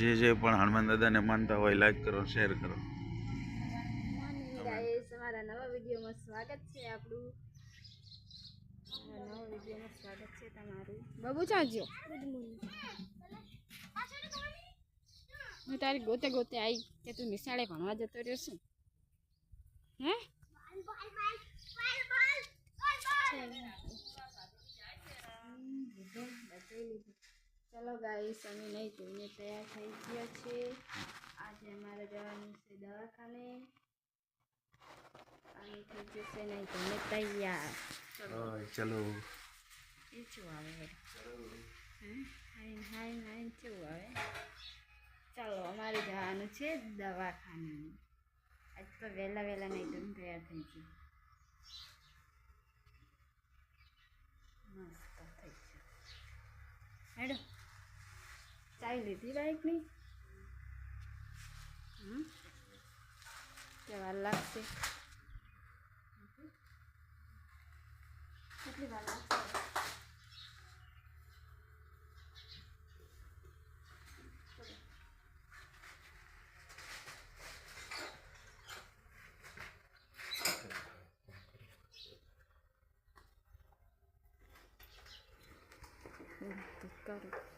જે જે પણ હનુમાન દાદાને માનતા હોય લાઈક કરો શેર કરો. ગાઈસ અમારા નવા વિડીયોમાં સ્વાગત છે આપણું. અમારા નવા વિડીયોમાં સ્વાગત છે તમારું. બાબુ ચાજો હું તારી ગોતે ગોતે આવી કે તું નિશાળે ભણવા જતો રહ્યો છું હે ચલો ગાઈસ અમે નહીં ધોઈને તૈયાર થઈ ગયા છે આજે અમારે જવાનું છે દવાખાને. અને થઈ જશે નહીં ધોઈને તૈયાર. ચલો. ચલો. એ શું આવે? હાઈન હાઈન હાઈન કેવું આવે? ચાલો અમારે જવાનું છે દવાખાને આજ તો વહેલા વહેલા નહીં ધોઈને તૈયાર થઈ ગયું. મસ્ત થઈ ગયું. હેડો. ચાઈ લીધી બાઈકની હમ કે વાર લાગશે કેટલી વાર લાગશે કરું અમે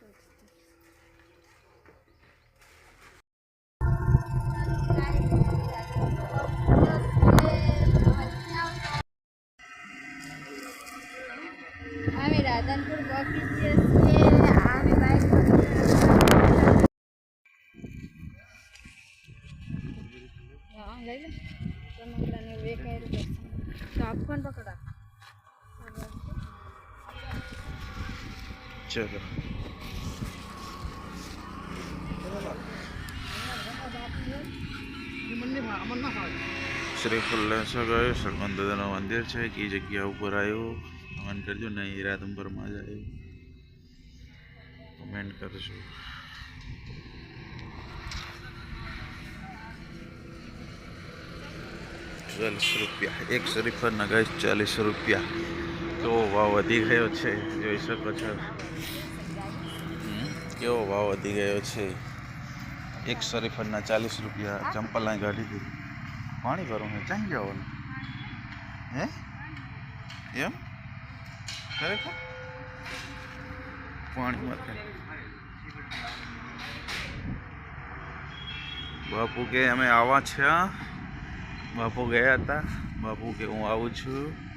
ચલો શ્રી ફુલ્લેશ્વર ગયો સલમાન દાદાનું મંદિર છે કઈ જગ્યા ઉપર આવ્યો કમેન્ટ કરજો ને રાધનપુરમાં જ આવ્યો કમેન્ટ કરજો ચાલીસ રૂપિયા એક શરીફરના ગાય ચાલીસ રૂપિયા કેવો ભાવ વધી ગયો છે, જોઈ શકો છો. કેવો ભાવ વધી ગયો છે. એક શરીફરના ચાલીસ રૂપિયા ચંપલ ગાડી દીધી. પાણી ભરવું છે ચાઈ જવાનું હે? એમ? ખરેખર? પાણી માટે બાપુ કે અમે આવા છે બાપુ ગયા હતા. બાપુ કે હું આવું છું.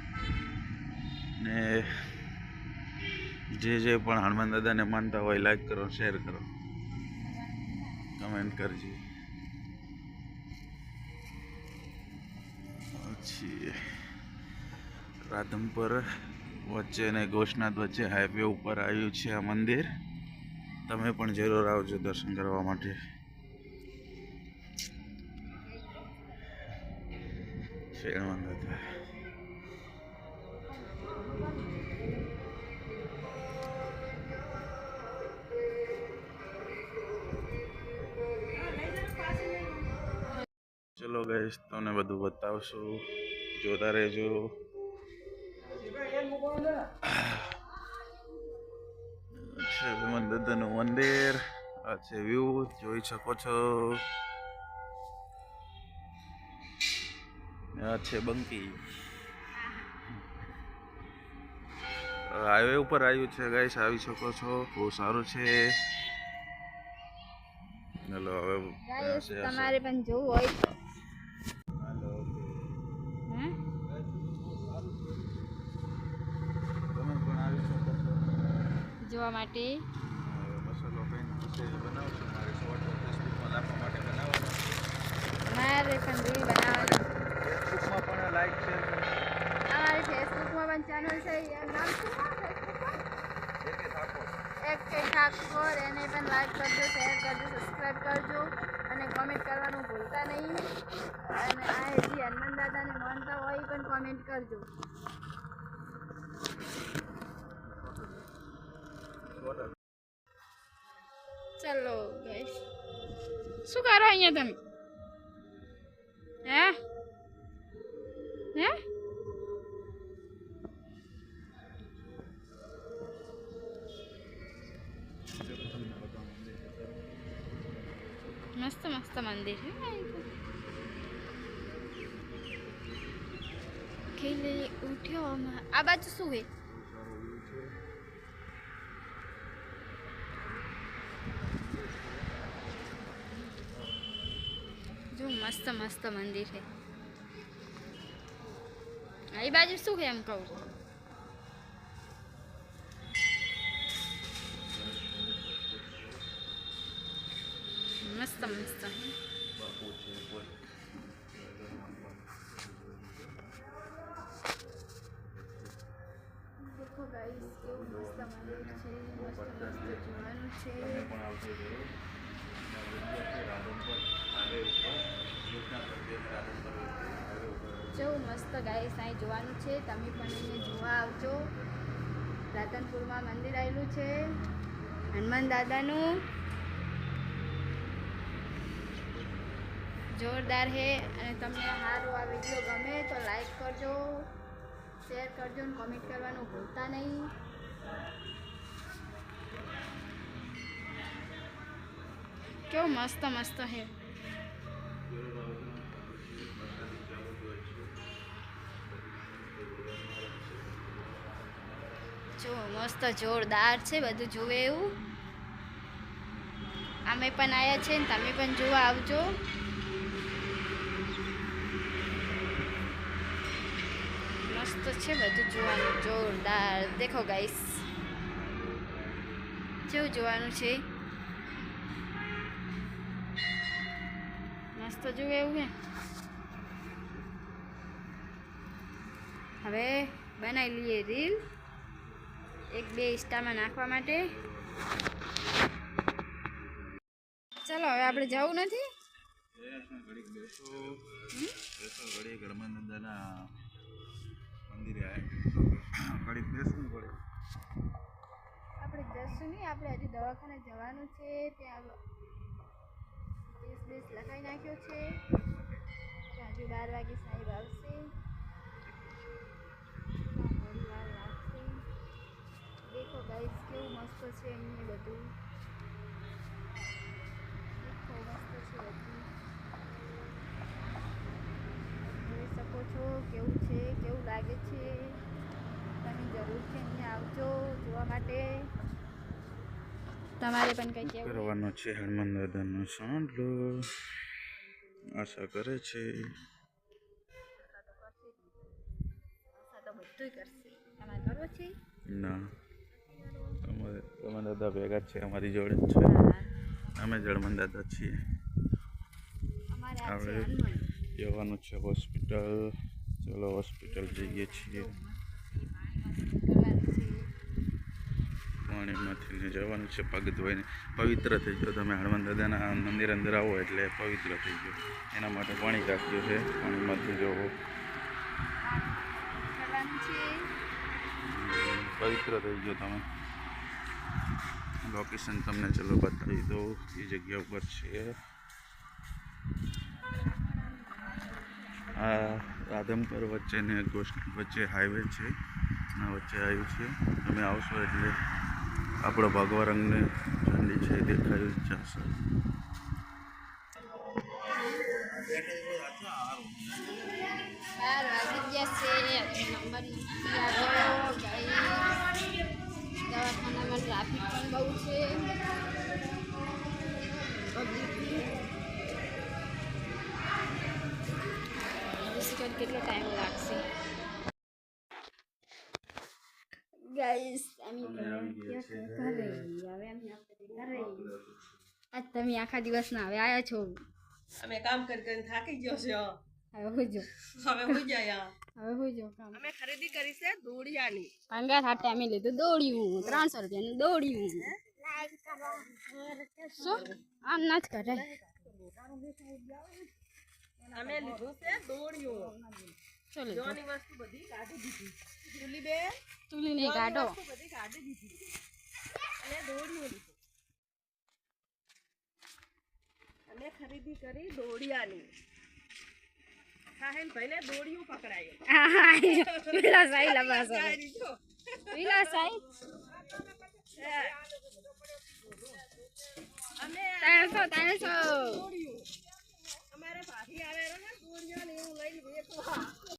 ને જે જે પણ હનુમાન દાદાને માનતા હોય લાઈક કરો શેર કરો. કમેન્ટ કરજો. પછી રાધમપર વચ્ચે અને ગોશનાથ વચ્ચે હાઈવે ઉપર આવ્યું છે આ મંદિર. તમે પણ જરૂર આવજો દર્શન કરવા માટે. શેરવાન દાદા. ચલો ગઈશ તમને બધું બતાવશું. જોતા રહેજો. છે મંદિર. આ છે વ્યૂ જોઈ શકો છો. આ છે બંકી. હાઈવે ઉપર આવ્યું છે ગાઈસ આવી શકો છો. બહુ સારું છે. ચલો હવે તમારે પણ જોવું હોય તો હાલો, હે તમે પણ આવી શકો છો જોવા માટે. મારે પણ રીલ બનાવવાની ફેસબુકમાં પણ અમારી ફેસબુકમાં પણ ચેનલ છે. એનું નામ શું છે ફેસબુકમાં? એકે કે ઠાકોર. એને પણ લાઈક કરજો શેર કરજો સબસ્ક્રાઈબ કરજો અને કોમેન્ટ કરવાનું ભૂલતા નહીં. અને આ જે હનુમાન દાદાને માનતા હોય એ પણ કોમેન્ટ કરજો. ચલો ગાઈસ શું કરો અહીંયા તમે? હે? હે? મસ્ત મસ્ત મંદિર છે ઉઠ્યો આ બાજુ શું છે જો મસ્ત મસ્ત મંદિર છે આ એ બાજુ શું છે એમ કહું મસ્ત મસ્ત બાપુ છે કોઈ દેખો ગાઈસ કેવું મસ્ત ગાય અહીં જોવાનું છે. તમે પણ એને જોવા આવજો. રાધનપુરમાં મંદિર આવેલું છે. હનુમાન દાદાનું. જોરદાર છે. અને તમને સારું આ વીડિયો ગમે તો લાઈક કરજો શેર કરજો અને કોમેન્ટ કરવાનું ભૂલતા નહીં. કેવું મસ્ત મસ્ત છે. જો, મસ્ત જોરદાર છે બધું જુએ એવું. અમે પણ આવ્યા છે ને, તમે પણ જોવા આવજો. મસ્ત છે બધું જોવાનું, જોરદાર. દેખો ગાઈસ જેવું જોવાનું છે? મસ્ત જોવે એવું હે. હવે બનાવી લઈએ રીલ. એક બે ઇસ્ટામાં નાખવા માટે. ચાલો હવે આપણે જવું નથી? આપણે જશું નહીં આપણે હજુ દવાખાને જવાનું છે. ત્યાં બેસ બેસ લખાઈ નાખ્યો છે. હજુ બાર વાગે સાહેબ આવશે ત્યાં થોડી વાર લાગશે દેખો ગાઈસ કેવું મસ્ત છે અહીંયા બધું? દેખો મસ્ત છે બધું. જોઈ શકો છો કેવું છે કેવું લાગે છે? તમે જરૂરથી અહીંયા આવજો જોવા માટે. તમારે પણ કંઈ કેવું? કરવાનો છે હનુમાન દાદાનો સાંભળો. આશા કરે છે. બધુંય કરશે. તમારે કરવો છે? ના. દાદા ભેગા છે અમારી જોડે જ છે. અમે જળમન દાદા છીએ. હનુમાન. જવાનું છે હોસ્પિટલ. ચલો હોસ્પિટલ જઈએ છીએ. પાણીમાંથી જવાનું છે પગ ધોઈને પવિત્ર થઈ ગયો. તમે હનુમાન દાદાના મંદિર અંદર આવો એટલે પવિત્ર થઈ ગયો. એના માટે પાણી રાખ્યું છે. પાણીમાંથી જવો પવિત્ર થઈ ગયો તમે. લોકેશન તમને ચલો બતાવી દઉં. એ જગ્યા ઉપર છે આ રાધમપર વચ્ચે ને વચ્ચે હાઈવે છે. ના વચ્ચે આવ્યું છે. તમે આવશો એટલે આપણો ભગવા રંગને ઠંડી છે દેખાયું જશે. નંબર નથી આવ્યો ગાઈસ. દવાખાનામાં ટ્રાફિક પણ બહુ છે. કેટલો ટાઈમ લાગશે? ગાઈસ આજ તમે આખા દિવસના હવે આવ્યા છો. અમે કામ કરી કરીને થાકી ગયો છો. હવે હું જો હવે હું જાય હવે હું જો કામ. અમે ખરીદી કરી છે દોડિયાની. પંગાર હાટે અમે લીધું દોડ્યું ત્રણસો રૂપિયાનું દોડ્યું. શું? આમ ના જ કરે. અમે લીધું છે દોડિયું. શું લીધું જોની વસ્તુ બધી કાઢી દીધી. ચૂલી બે ચૂલી નહીં કાઢો વસ્તુ બધી કાઢી દીધી. અને દોડિયું લીધું. અમે ખરીદી કરી દોડિયાની. સાહેલ ભાઈને દોડીયું પકડાયું. હા હા વિલા સાઈ લબા સાઈ વિલા સાઈ અમે ત્રણસો ત્રણસો અમારે ભાભી આવે ને દોડિયા ને એવું લઈને બેઠો.